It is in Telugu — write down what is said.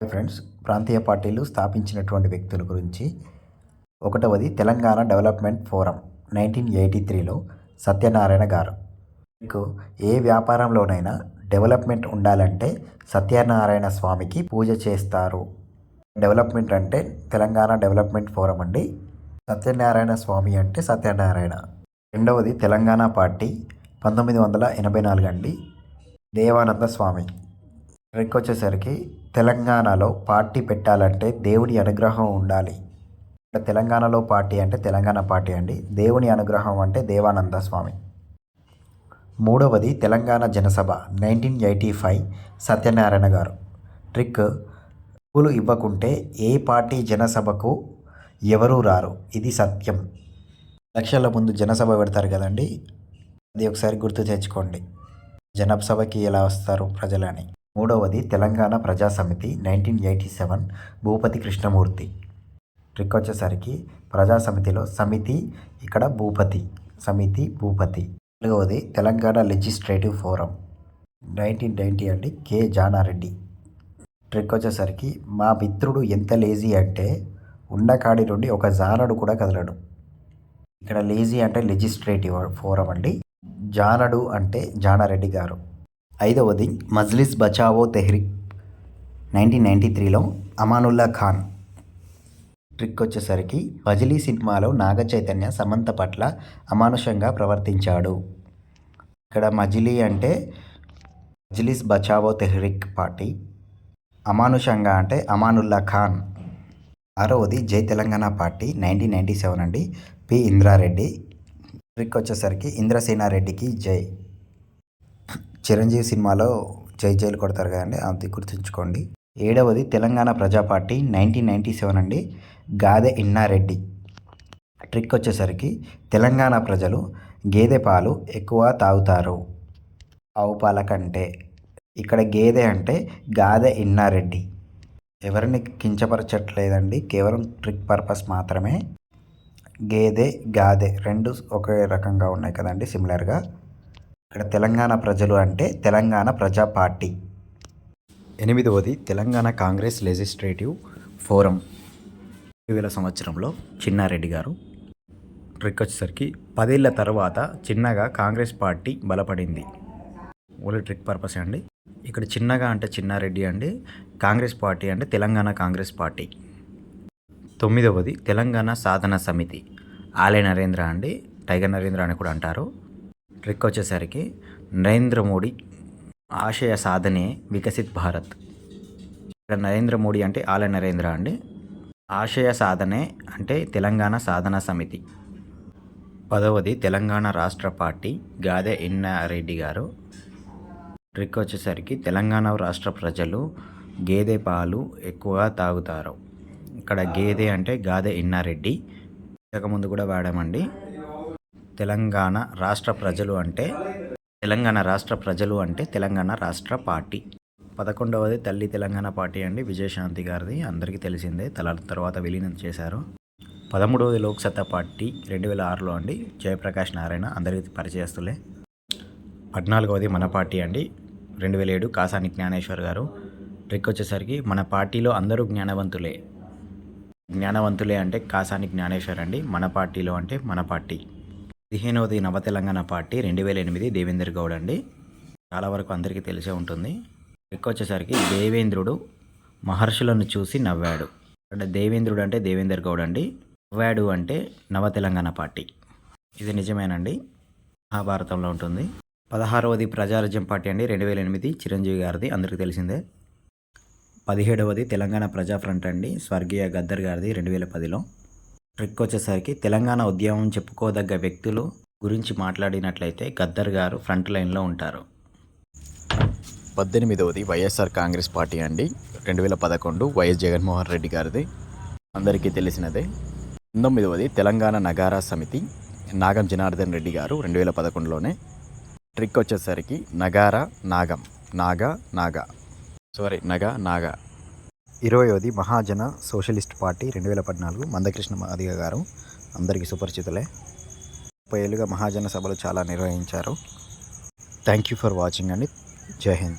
ఫ్రెండ్స్ ప్రాంతీయ పార్టీలు స్థాపించినటువంటి వ్యక్తుల గురించి ఒకటవది Telangana development forum nineteen eighty త్రీలో సత్యనారాయణ గారు. మీకు ఏ వ్యాపారంలోనైనా డెవలప్మెంట్ ఉండాలంటే సత్యనారాయణ స్వామికి పూజ చేస్తారు. డెవలప్మెంట్ అంటే తెలంగాణ డెవలప్మెంట్ ఫోరం అండి. సత్యనారాయణ స్వామి అంటే సత్యనారాయణ. రెండవది తెలంగాణ పార్టీ పంతొమ్మిది వందల ఎనభై నాలుగు అండి. దేవానంద స్వామి. ట్రిక్ వచ్చేసరికి తెలంగాణలో పార్టీ పెట్టాలంటే దేవుని అనుగ్రహం ఉండాలి. తెలంగాణలో పార్టీ అంటే తెలంగాణ పార్టీ అండి. దేవుని అనుగ్రహం అంటే దేవానంద స్వామి. మూడవది Telangana Janasabha nineteen eighty five Satyanarayana garu. Trick డబ్బులు ఇవ్వకుంటే ఏ పార్టీ జనసభకు ఎవరూ రారు. ఇది సత్యం. లక్షల ముందు జనసభ పెడతారు కదండి. అది ఒకసారి గుర్తు తెచ్చుకోండి. జనసభకి ఎలా వస్తారు ప్రజలని? మూడవది Telangana Praja Samiti nineteen eighty seven Bhupathi Krishnamurthy. Trick వచ్చేసరికి ప్రజా సమితిలో సమితి ఇక్కడ భూపతి సమితి భూపతి. నాలుగవది Telangana legislative forum nineteen ninety అండి కె జానారెడ్డి. ట్రిక్ వచ్చేసరికి మా మిత్రుడు ఎంత లేజీ అంటే ఉన్న కాడి నుండి ఒక జానడు కూడా కదలడు. ఇక్కడ లేజీ అంటే లెజిస్లేటివ్ ఫోరం అండి. జానడు అంటే జానారెడ్డి గారు. ఐదవది మజ్లిస్ బచావో తెహ్రిక్ నైన్టీన్ నైంటీ త్రీలో అమానుల్లా ఖాన్. ట్రిక్ వచ్చేసరికి మజిలీ సినిమాలో నాగ చైతన్య సమంత పట్ల అమానుషంగా ప్రవర్తించాడు. ఇక్కడ మజిలీ అంటే మజ్లిస్ బచావో తెహ్రిక్ పార్టీ అమానుషంగా అంటే అమానుల్లా ఖాన్. ఆరవది Jai Telangana party nineteen ninety seven అండి పి ఇంద్రారెడ్డి. ట్రిక్ వచ్చేసరికి ఇంద్రసేనారెడ్డికి జై. చిరంజీవి సినిమాలో జై జైలు కొడతారు కదండి అది గుర్తుంచుకోండి. ఏడవది తెలంగాణ ప్రజా పార్టీ నైన్టీన్ నైంటీ సెవెన్ అండి గాదె ఇన్నారెడ్డి ట్రిక్ వచ్చేసరికి తెలంగాణ ప్రజలు గేదె పాలు ఎక్కువ తాగుతారు. ఆవు పాల కంటే. ఇక్కడ గేదె అంటే గాదె ఇన్నారెడ్డి ఎవరిని కించపరచట్లేదండి కేవలం ట్రిక్ పర్పస్ మాత్రమే. గేదె గాదె రెండు ఒకే రకంగా ఉన్నాయి కదండి సిమిలర్గా. ఇక్కడ తెలంగాణ ప్రజలు అంటే తెలంగాణ ప్రజా పార్టీ. ఎనిమిదవది తెలంగాణ కాంగ్రెస్ లెజిస్లేటివ్ ఫోరం. రెండు వేల సంవత్సరంలో చిన్నారెడ్డి గారు ట్రిక్ వచ్చేసరికి పదేళ్ళ తర్వాత చిన్నగా కాంగ్రెస్ పార్టీ బలపడింది. ఓన్లీ ట్రిక్ పర్పస్ అండి. ఇక్కడ చిన్నగా అంటే చిన్నారెడ్డి అండి కాంగ్రెస్ పార్టీ అంటే తెలంగాణ కాంగ్రెస్ పార్టీ. తొమ్మిదవది తెలంగాణ సాధన సమితి. ఆలయ నరేంద్ర అండి టైగర్ నరేంద్ర అని కూడా అంటారు. ట్రిక్ వచ్చేసరికి నరేంద్ర మోడీ ఆశయ సాధనే వికసిత్ భారత్. ఇక్కడ నరేంద్ర మోడీ అంటే ఆలయ నరేంద్ర అండి. ఆశయ సాధనే అంటే తెలంగాణ సాధన సమితి. పదవది తెలంగాణ రాష్ట్ర పార్టీ గాదె ఇన్నారెడ్డి గారు. ట్రిక్ వచ్చేసరికి తెలంగాణ రాష్ట్ర ప్రజలు గేదె పాలు ఎక్కువగా తాగుతారు. ఇక్కడ గేదె అంటే గాదె ఇన్నారెడ్డి ఇంతకుముందు కూడా వాడామండి. తెలంగాణ రాష్ట్ర ప్రజలు అంటే తెలంగాణ రాష్ట్ర ప్రజలు అంటే తెలంగాణ రాష్ట్ర పార్టీ. పదకొండవది తల్లి తెలంగాణ పార్టీ అండి. విజయశాంతి గారిది. అందరికీ తెలిసిందే. తల తర్వాత విలీనం చేశారు. పదమూడవది లోక్సత్తా పార్టీ రెండు వేల ఆరులో అండి. జయప్రకాష్ నారాయణ అందరికీ పరిచయస్తులే. పద్నాలుగవది మన పార్టీ అండి. రెండు వేల ఏడు కాసాని జ్ఞానేశ్వర్ గారు. ట్రిక్ వచ్చేసరికి మన పార్టీలో అందరూ జ్ఞానవంతులే. జ్ఞానవంతులే అంటే కాసాని జ్ఞానేశ్వర్ అండి. మన పార్టీలో అంటే మన పార్టీ. పదిహేనవది నవ తెలంగాణ పార్టీ రెండు వేల ఎనిమిది దేవేందర్ గౌడ్ అండి. చాలా వరకు అందరికీ తెలిసే ఉంటుంది. ఎక్కువ వచ్చేసరికి దేవేంద్రుడు మహర్షులను చూసి నవ్వాడు. అంటే దేవేంద్రుడు అంటే దేవేందర్ గౌడ్ అండి. నవ్వాడు అంటే నవ తెలంగాణ పార్టీ. ఇది నిజమేనండి. మహాభారతంలో ఉంటుంది. పదహారవది ప్రజారాజ్యం పార్టీ అండి. రెండు వేల ఎనిమిది చిరంజీవి గారిది. అందరికీ తెలిసిందే. పదిహేడవది తెలంగాణ ప్రజా ఫ్రంట్ అండి. స్వర్గీయ గద్దర్ గారిది రెండు వేల పదిలో. ట్రిక్ వచ్చేసరికి తెలంగాణ ఉద్యమం చెప్పుకోదగ్గ వ్యక్తులు గురించి మాట్లాడినట్లయితే గద్దర్ గారు ఫ్రంట్ లైన్లో ఉంటారు. పద్దెనిమిదవది వైఎస్ఆర్ కాంగ్రెస్ పార్టీ అండి. రెండు వేల పదకొండు వైఎస్ జగన్మోహన్ రెడ్డి గారిది. అందరికీ తెలిసినదే. పంతొమ్మిదవది తెలంగాణ నగారా సమితి. నాగం జనార్దన్ రెడ్డి గారు రెండు వేల పదకొండులోనే. ట్రిక్ వచ్చేసరికి నగారా నాగం. నాగా నాగా. సారీ నగా నాగా. ఇరవైవది మహాజన సోషలిస్ట్ పార్టీ రెండు వేల పద్నాలుగు మందకృష్ణ మాదిగ గారు. అందరికీ సుపరిచితులే. ముప్పై ఏళ్ళుగా మహాజన సభలు చాలా నిర్వహించారు. థ్యాంక్ యూ ఫర్ వాచింగ్ అండి. జై హింద్.